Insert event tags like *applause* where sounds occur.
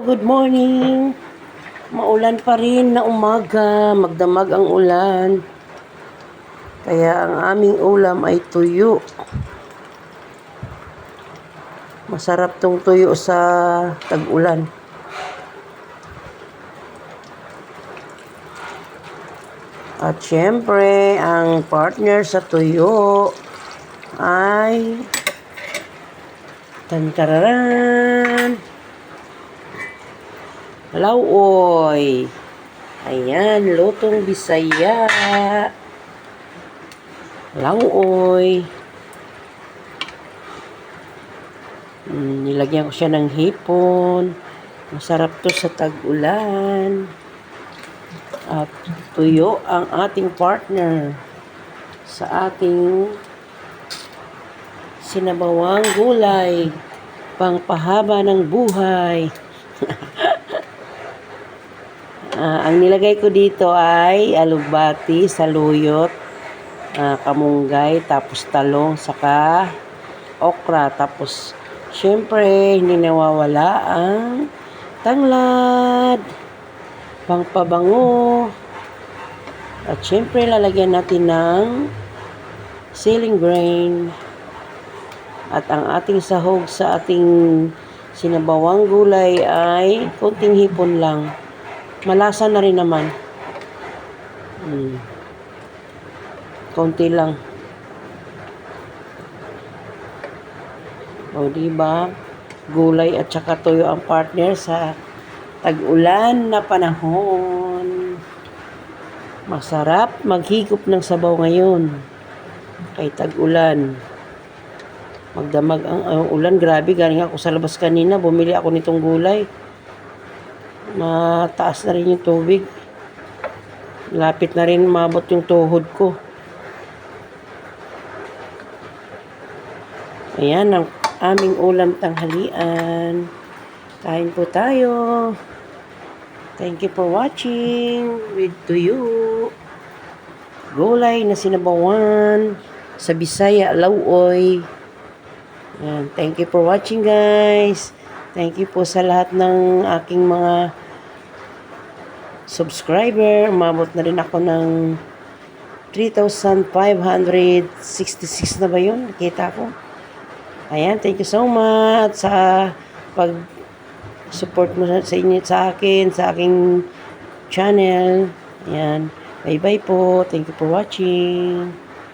good morning. Maulan pa rin na umaga, magdamag ang ulan. Kaya ang aming ulam ay tuyo. Masarap tong tuyo sa tag-ulan. At syempre, ang partner sa tuyo ay Tantararan! Lauoy! Ayan, lutong bisaya. Lauoy. Mm, nilagyan ko siya ng hipon. Masarap to sa tag-ulan. At tuyo ang ating partner sa ating sinabawang gulay, pangpahaba ng buhay. *laughs* Ah, ang nilagay ko dito ay alugbati, saluyot, ah, kamunggay, tapos talong, saka okra. Tapos, syempre, hindi nawawala ang tanglad, pangpabango, at syempre, lalagyan natin ng ceiling grain. At ang ating sahog sa ating sinabawang gulay ay konting hipon lang. Malasa na rin naman. Hmm. Konti lang. O, di ba? Gulay at saka tuyo ang partner sa tag-ulan na panahon. Masarap maghigop ng sabaw ngayon. Kay tag-ulan. Magdamag ang ang ulan. Grabe, galing ako sa labas kanina. Bumili ako nitong gulay. Mataas na rin yung tubig. Lapit na rin mabot yung tuhod ko. Ayan ang aming ulam tanghalian. Kain po tayo. Thank you for watching with to you. Gulay na sinabawan sa Bisaya, Lauoy. Ayan. Thank you for watching guys. Thank you po sa lahat ng aking mga subscriber. Umabot na rin ako ng 3,566 na ba yun? Nakita ko. Ayan, thank you so much sa pag support mo sa inyo sa akin, sa aking channel. Ayan. Bye-bye po. Thank you for watching.